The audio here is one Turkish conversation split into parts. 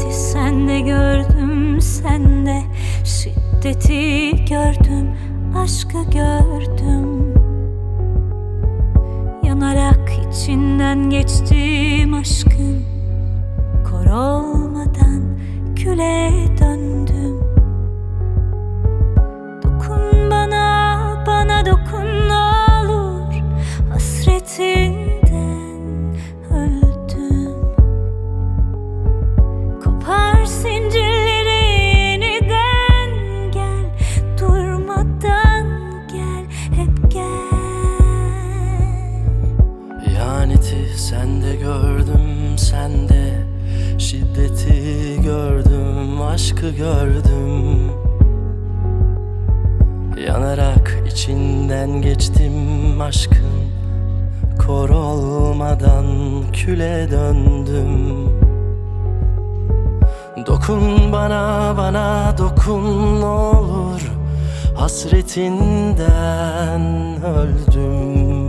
Şefkati sende gördüm sende Şiddeti gördüm aşkı gördüm. Yanarak içinden geçtim aşkın İhaneti sende gördüm sende Şiddeti gördüm aşkı gördüm. Yanarak içinden geçtim aşkın. Kor olmadan küle döndüm. Dokun bana bana dokun olur. Hasretinden öldüm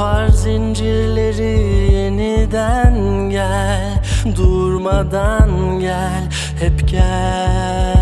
Kopar zincirleri yeniden gel. Durmadan gel hep gel